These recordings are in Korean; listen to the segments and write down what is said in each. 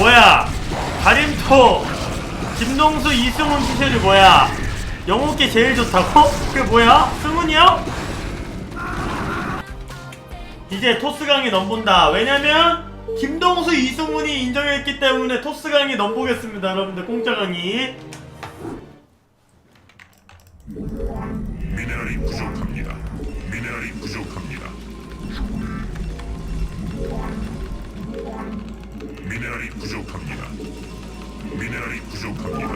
뭐야 가림토 김동수 이승훈 피셜이 뭐야 영웅께 제일 좋다고? 그게 뭐야? 승훈이요? 이제 토스강이 넘본다 왜냐면 김동수 이승훈이 인정했기 때문에 토스강이 넘보겠습니다 여러분들 공짜 강의 미네랄이 부족합니다. 미네랄이 부족합니다. 미네랄이 부족합니다. 미네랄이 부족합니다.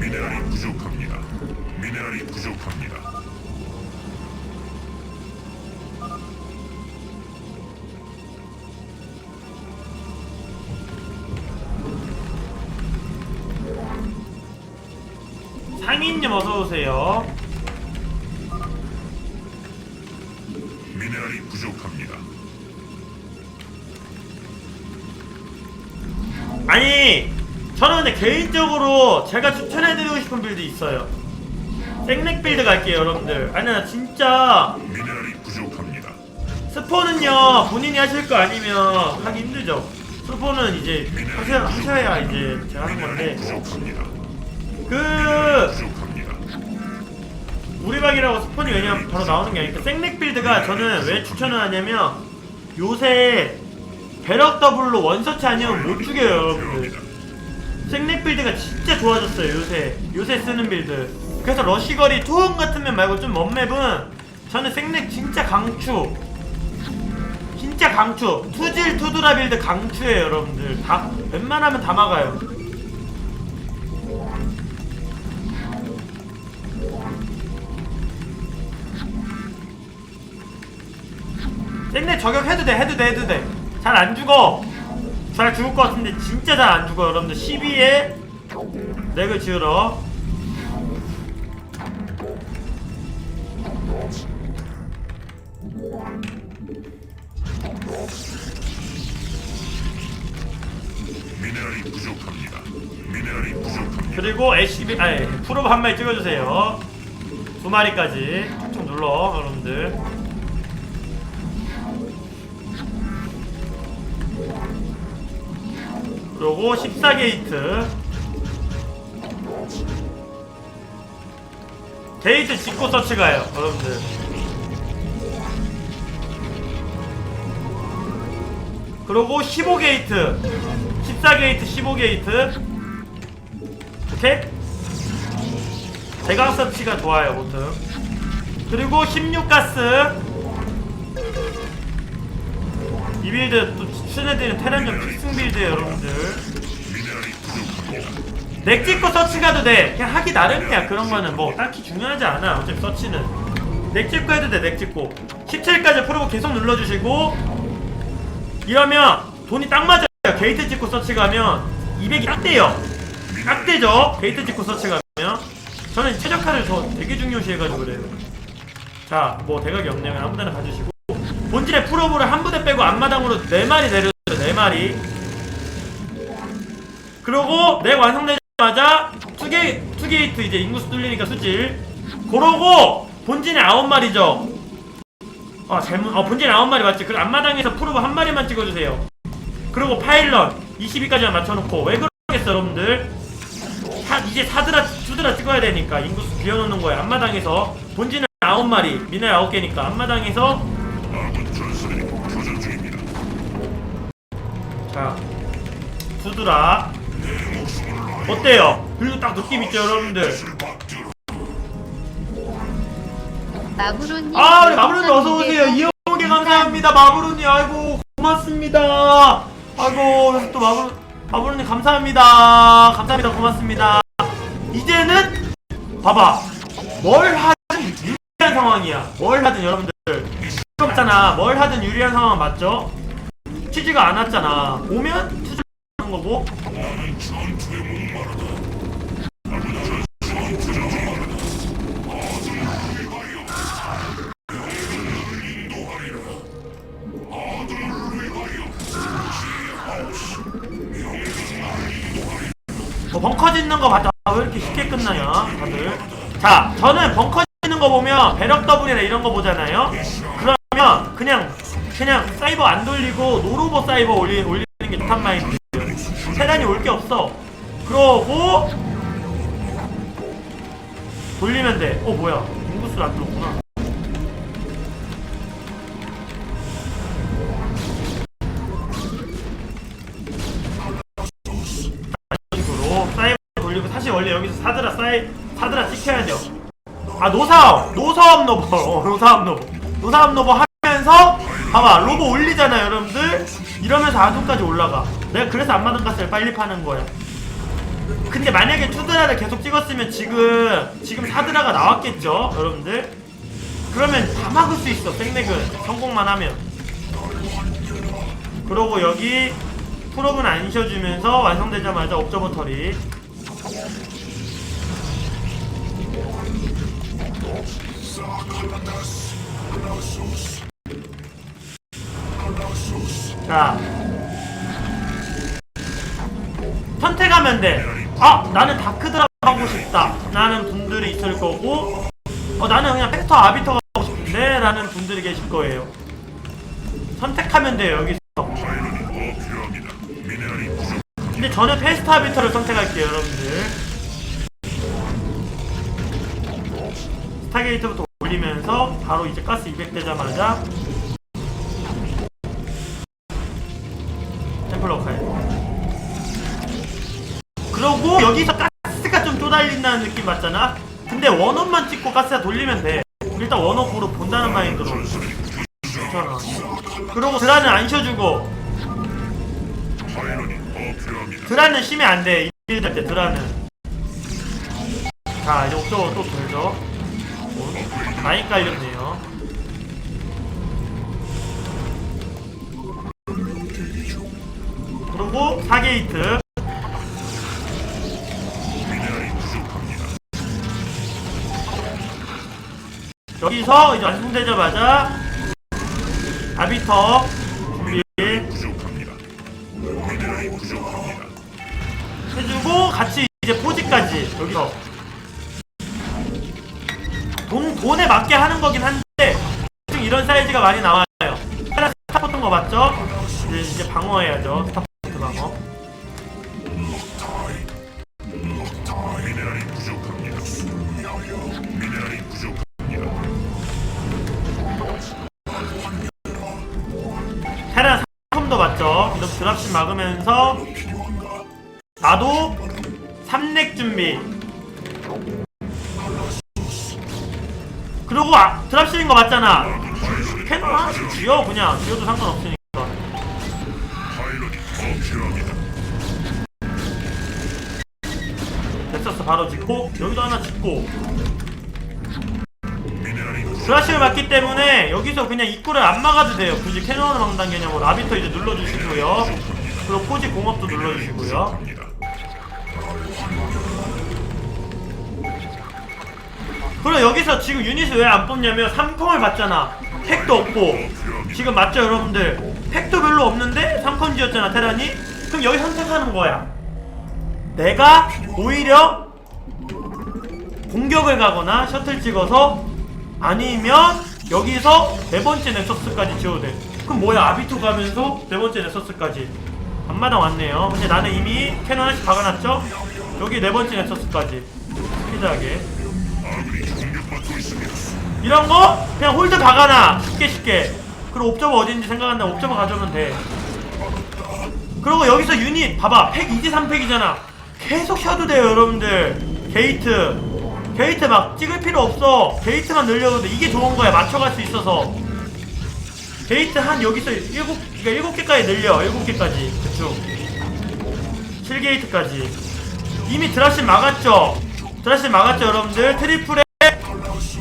미네랄이 부족합니다. 미네랄이 부족합니다. 상인님 어서 오세요 미네랄이 부족합니다. 아니 저는 근데 개인적으로 제가 추천해드리고 싶은 빌드 있어요 생렉 빌드 갈게요 여러분들 아니 나 진짜 미네랄이 부족합니다. 스포는요 본인이 하실 거 아니면 하기 힘들죠 스포는 이제 하셔야, 하셔야 이제 제가 하는 미네랄이 건데 부족합니다. 그 부족합니다. 우리박이라고 스폰이 왜냐면 바로 나오는 게 아니니까 생렉 빌드가 저는 왜 추천을 하냐면 요새 배럭 더블로 원서치 아니면 못 죽여요 여러분들. 생렉 빌드가 진짜 좋아졌어요 요새. 요새 쓰는 빌드. 그래서 러시거리 투혼 같은 맵 말고 좀 먼 맵은 저는 생렉 진짜 강추. 진짜 강추. 투질 투드라 빌드 강추예요 여러분들. 다 웬만하면 다 막아요. 생렉 저격해도 돼 해도 돼 해도 돼 잘 안 죽어. 잘 죽을 것 같은데 진짜 잘 안 죽어 여러분들. 12에 렉을 지으러. 미네랄이 부족합니다. 미네랄이 부족합니다. 그리고 애쉬비 아니 프로브 한 마리 찍어주세요. 두 마리까지. 쭉 눌러 여러분들 그리고 14게이트. 게이트 짓고 서치 가요 여러분들. 그리고 15게이트. 14게이트 15게이트. 오케이? 대강 서치가 좋아요 보통. 그리고 16가스. 이 빌드 또 추천해드리는 테란전 필승 빌드 여러분들. 넥 찍고 서치 가도 돼. 그냥 하기 나름이야. 그런 거는 뭐 딱히 중요하지 않아. 어차피 서치는. 넥 찍고 해도 돼넥 찍고 17까지 프로브 계속 눌러주시고. 이러면 돈이 딱 맞아요. 게이트 찍고 서치 가면 200이 딱 돼요. 딱 되죠? 게이트 찍고 서치 가면. 저는 최적화를 더 되게 중요시 해가지고 그래요. 자뭐 대각이 없네요. 아무데나 가주시고 본진의 프로브를 한 부대 빼고 앞마당으로 4마리 내려줘요 4마리 그러고 내 완성되자마자 투게 투게이트 이제 인구수 뚫리니까 수질 그러고 본진에 아홉 마리죠. 아 잘못 어 본진 아홉 마리 맞지? 그리고 앞마당에서 프로브 한 마리만 찍어주세요. 그리고 파일럿 22까지만 맞춰놓고 왜 그러겠어 여러분들? 사, 이제 사드라 두드라 찍어야 되니까 인구수 비워놓는 거예요. 앞마당에서 본진은 아홉 마리 미네 아홉 개니까 앞마당에서 전술이 교전 중입니다. 자 두드라 어때요? 그리고 딱 느낌 있죠 여러분들? 마브로님 아, 우리 마브로님 어서 오세요. 이영욱이 감사합니다. 마브로님, 아이고 고맙습니다. 아이고 또 마브로 마브로님 감사합니다. 감사합니다. 고맙습니다. 이제는 봐봐, 뭘 하든 유리한 상황이야. 뭘 하든 여러분들 없잖아. 뭘 하든 유리한 상황 맞죠? 치즈가 안 왔잖아. 오면 투자하는 거고. 어, 벙커 짓는 거 봤다. 왜 이렇게 쉽게 끝나냐, 다들. 자, 저는 벙커 짓는 거 보면 배럭 더블이나 이런 거 보잖아요. 그냥 그냥 사이버 안 돌리고 노로버 사이버 올리, 올리는 게 좋단 마인드. 테란이 올 게 없어. 그러고 돌리면 돼어 뭐야. 인구수를 안 들었구나. 원래 여기서 사드라 사이 사드라 찍혀야 돼요. 아 노사업. 노사업 노버. 어, 노사업 노버. 노사업 노버 하 면서 봐봐 로보 올리잖아 여러분들. 이러면서 아둔까지 올라가. 내가 그래서 안마당 가스를 빨리 파는 거야. 근데 만약에 투드라를 계속 찍었으면 지금 지금 사드라가 나왔겠죠 여러분들? 그러면 다 막을 수 있어 백맥은 성공만 하면. 그러고 여기 풀업은 안 쉬어주면서 완성되자마자 털이 자 선택하면 돼. 아 나는 다크드라 하고 싶다. 라는 분들이 있을 거고, 어 나는 그냥 팩터 아비터 하고 싶은데 라는 분들이 계실 거예요. 선택하면 돼요 여기서. 근데 저는 페스트 아비터를 선택할게요 여러분들. 스타게이트부터 올리면서 바로 이제 가스 200 되자마자 여기서 가스가 좀 쪼달린다는 느낌 맞잖아? 근데 원원만 찍고 가스가 돌리면 돼. 일단 원원으로 본다는 마인드로. 괜찮아. 그러고 드라는 안 쉬어주고. 드라는 쉬면 안 돼. 이럴 때 드라는. 자 이제 옥저버 또 돌죠. 어, 많이 깔렸네요. 그리고 4게이트. 여기서 이제 완성되자마자 아비터 준비 부족합니다. 미네랄이 부족합니다. 해주고 같이 이제 포지까지 여기서 돈, 돈에 맞게 하는 거긴 한데 지금 이런 사이즈가 많이 나와요 하나 스타포트인 거 맞죠? 이제, 이제 방어해야죠 스타포트 방어 미네랄이 부족합니다. 드랍십 막으면서 나도 삼렉 준비. 그리고 아, 드랍십인 거 맞잖아. 캐논 하나씩 쥐어 그냥. 쥐어도 상관없으니까. 됐었어. 바로 짓고. 여기도 하나 짓고 드라시를 맞기 때문에 여기서 그냥 입구를 안 막아도 돼요. 굳이 캐논을 막는 개념으로 아비터 이제 눌러주시고요. 그리고 포지 공업도 눌러주시고요. 그리고 여기서 지금 유닛을 왜 안 뽑냐면 3컴을 받잖아. 팩도 없고. 지금 맞죠 여러분들? 팩도 별로 없는데 3컴 지었잖아 테란이? 그럼 여기 선택하는 거야. 내가 오히려 공격을 가거나 셔틀 찍어서 아니면 여기서 네 번째 넥서스까지 지어도 돼. 그럼 뭐야? 아비토 가면서 네 번째 넥서스까지. 앞마당 왔네요. 근데 나는 이미 캐논 하나씩 박아놨죠? 여기 네 번째 넥서스까지. 스피드하게. 이런 거 그냥 홀드 박아놔. 쉽게 쉽게. 그리고 옵저버 어딘지 생각한다. 옵저버 가져오면 돼. 그리고 여기서 유닛 봐봐. 팩 2지 3팩이잖아. 계속 쉬어도 돼요 여러분들. 게이트 게이트 막 찍을 필요 없어. 게이트만 늘려도 돼 이게 좋은 거야. 맞춰갈 수 있어서. 게이트 한 여기서 7, 그러니까 7개까지 늘려. 7개까지. 대충. 7게이트까지. 이미 드라신 막았죠? 드라신 막았죠 여러분들? 트리플에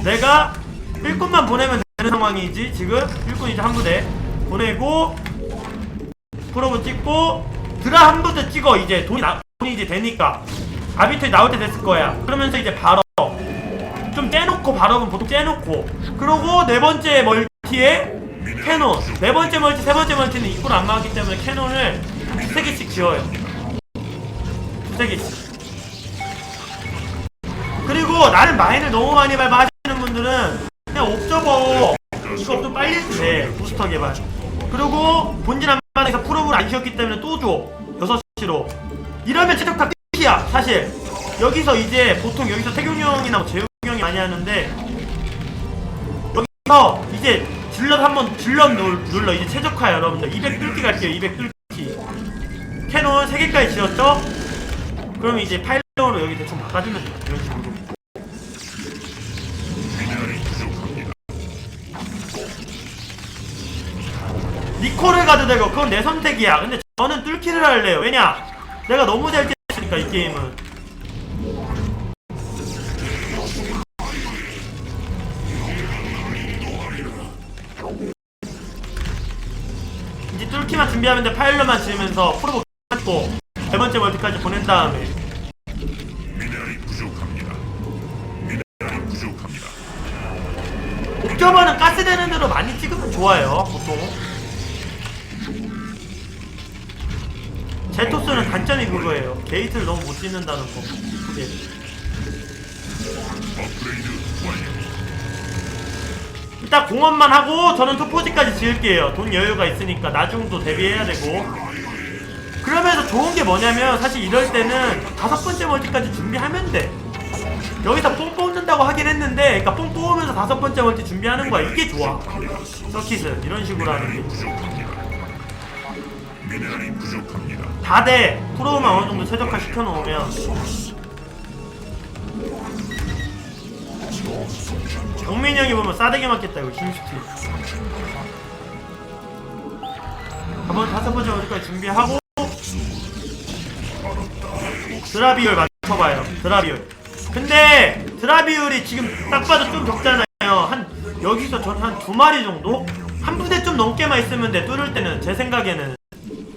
내가 일꾼만 보내면 되는 상황이지 지금? 일꾼 이제 한 부대. 보내고 프로브 찍고 드라 한 부대 찍어 이제. 돈이 나, 돈이 이제 되니까. 아비토이 나올 때 됐을 거야. 그러면서 이제 바로 좀 떼놓고 발업은 보통 떼놓고. 그러고 네 번째 멀티에 캐논. 네 번째 멀티 세 번째 멀티는 입구를 안 막았기 때문에 캐논을 두세 개씩 지어요. 두세 개씩. 그리고 나는 마인을 너무 많이 밟아 하시는 분들은 그냥 옵저버 이거 좀 빨리 돼 부스터 개발. 그리고 본진 안방에서 프로브를 안 쉬었기 때문에 또줘 6 시로. 이러면 최적화 끝이야 사실. 여기서 이제 보통 여기서 태균이 형이나 뭐 이 형이 많이 하는데 여기서 이제 질럿 한번 질럿 눌- 눌러. 이제 최적화 여러분들. 200 뚫기 갈게요 200 뚫기. 캐논 3개까지 지었죠? 그럼 이제 파일럿으로 여기 대충 바꿔주면 돼요 이런 식으로. 니코를 가도 되고 그건 내 선택이야. 근데 저는 뚫기를 할래요. 왜냐? 내가 너무 잘 뛰었으니까 이 게임은 준비하면 돼 파일럿만 지으면서 프로보 갖고 네 번째 멀티까지 보낸 다음에 미네랄이 부족합니다. 미네랄이 부족합니다. 옥저버는 가스 되는 대로 많이 찍으면 좋아요 보통 제토스는 단점이 그거예요 게이트를 너무 못 찍는다는 거 그게 업그레이드 완료. 일단 공업만 하고 저는 투포지까지 지을게요. 돈 여유가 있으니까 나중도 대비해야 되고. 그러면서 좋은 게 뭐냐면 사실 이럴 때는 다섯 번째 멀티까지 준비하면 돼. 여기서 뽕 뽑는다고 하긴 했는데 그러니까 뽕 뽑으면서 다섯 번째 멀티 준비하는 거야. 이게 좋아. 서킷은 이런 식으로 하는 게. 다돼. 프로만 어느 정도 최적화 시켜놓으면 정민이 형이 보면 싸대기 맞겠다 이거 힘스티. 한번 다섯 번째 어디까지 준비하고. 드라비율 맞춰봐요 드라비율. 근데 드라비율이 지금 딱 봐도 좀 적잖아요. 한 여기서 전한두 마리 정도? 한 부대 좀 넘게만 있으면 돼 뚫을 때는 제 생각에는.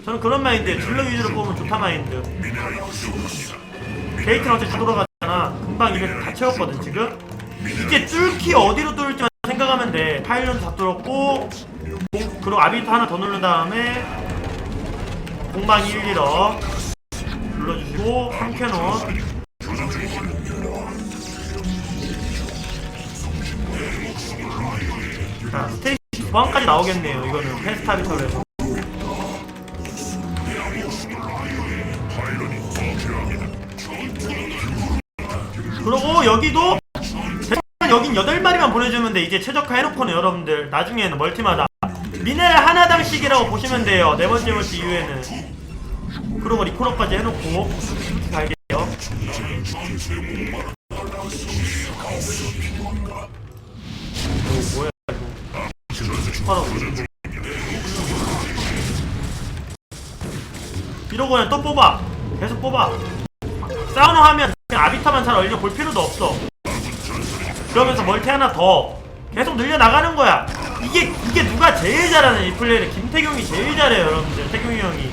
저는 그런 마인드 질러 위주로 뽑으면 좋다 마인드. 게이트는 어차피 다 돌아갔잖아. 금방 200다 채웠거든 지금 이제 뚫기 어디로 뚫을지만 생각하면 돼. 파일럿 다 뚫었고 공- 그리고 아비터 하나 더 누른 다음에 공방 1, 1어 눌러주시고 3캐논. 자 스테이지 두 방까지 나오겠네요. 이거는 패스트 아비터로 해서. 그리고 여기도 여긴 8마리만 보내주면 돼 이제 최적화 해놓고는 여러분들 나중에는 멀티마다. 미네랄 하나당씩이라고 보시면 돼요. 네 번째 멀티 이후에는. 그리고 리코러까지 해놓고 이렇게 갈게요. 오 뭐야 이거. 축하라고 이러고 그냥 또 뽑아. 계속 뽑아. 사우나 하면 아비타만 잘 얼려 볼 필요도 없어. 그러면서 멀티 하나 더 계속 늘려 나가는 거야. 이게 이게 누가 제일 잘하는 이 플레이를 김태경이 제일 잘해요, 여러분들. 태경이 형이.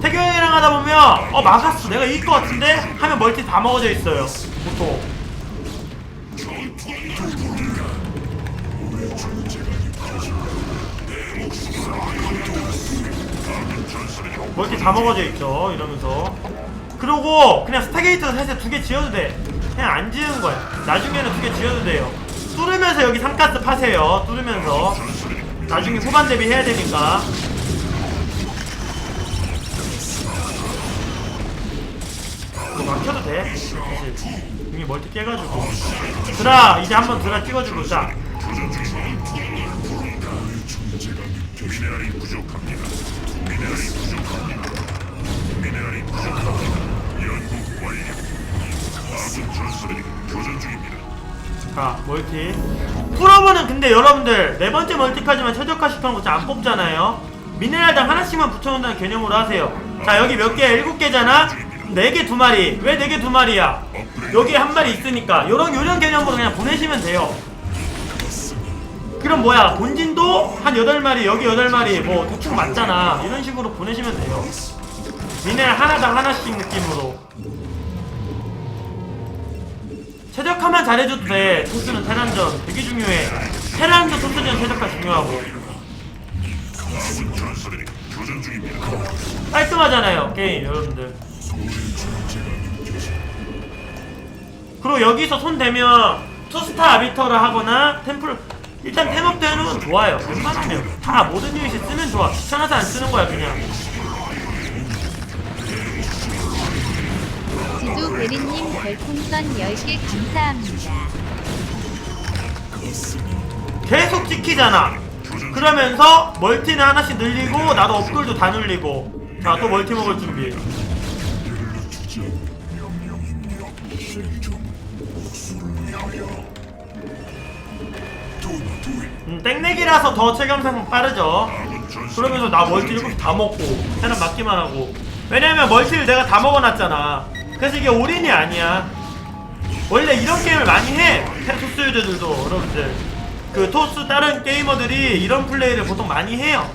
태경이 형이랑 하다 보면 어 막았어, 내가 이길 것 같은데 하면 멀티 다 먹어져 있어요, 보통. 멀티 다 먹어져 있죠 이러면서 그러고 그냥 스타게이트 사실 두 개 지어도 돼 그냥 안 지은 거야 나중에는 두 개 지어도 돼요. 뚫으면서 여기 삼가스 파세요. 뚫으면서. 나중에 후반 대비 해야 되니까. 이거 막혀도 돼? 사실. 이미 멀티 깨가지고. 드라 이제 한번 드라 찍어주고 자. 자 멀티. 프로브는 근데 여러분들 네 번째 멀티까지만 최적화 시켜놓고 안 뽑잖아요. 미네랄당 하나씩만 붙여놓는다는 개념으로 하세요. 자 여기 몇 개? 일곱 개잖아? 네 개 두 마리. 왜 네 개 두 마리야? 여기 한 마리 있으니까. 요런 요런 개념으로 그냥 보내시면 돼요. 그럼 뭐야? 본진도 한 여덟 마리 여기 여덟 마리 뭐 대충 맞잖아. 이런 식으로 보내시면 돼요. 미네랄 하나당 하나씩 느낌으로 최적화만 잘해줘도 돼. 토스는 테란전 되게 중요해. 테란전 토스전 최적화 중요하고. 깔끔하잖아요 게임 여러분들. 그리고 여기서 손 대면 투스타 아비터를 하거나 템플 일단 템업 되는 좋아요. 웬만하면 다 모든 유닛이 쓰면 좋아. 귀찮아서 안 쓰는 거야 그냥. 우주베리님 별풍선 10개 감사합니다. 계속 찍히잖아. 그러면서 멀티는 하나씩 늘리고 나도 업글도 다 늘리고. 자 또 멀티 먹을 준비. 음, 땡내기라서 더 체감상 빠르죠. 그러면서 나 멀티 7개 다 먹고 해는 맞기만 하고. 왜냐면 멀티를 내가 다 먹어놨잖아 그래서 이게 올인이 아니야. 원래 이런 게임을 많이 해. 토스 유저들도. 여러분들 그 토스 다른 게이머들이 이런 플레이를 보통 많이 해요.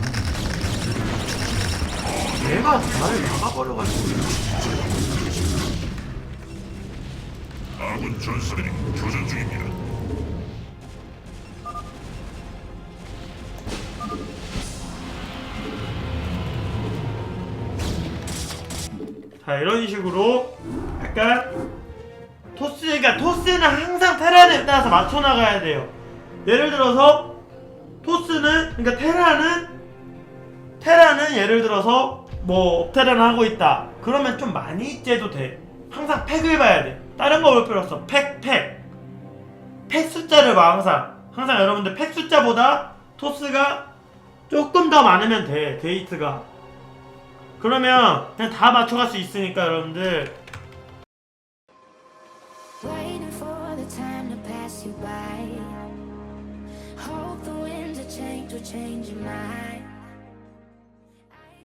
얘가 나를 막아버려가지고. 아군 전설이 교전 중입니다. 자 이런 식으로 약간 토스가 토스는 항상 테란에 따라서 맞춰 나가야 돼요. 예를 들어서 토스는 그러니까 테란은 테란은 예를 들어서 뭐 업테란 하고 있다. 그러면 좀 많이 째도 돼. 항상 팩을 봐야 돼. 다른 거 볼 필요 없어. 팩 팩. 팩 숫자를 봐 항상. 항상 여러분들 팩 숫자보다 토스가 조금 더 많으면 돼. 게이트가. 그러면 그냥 다 맞춰갈 수 있으니까 여러분들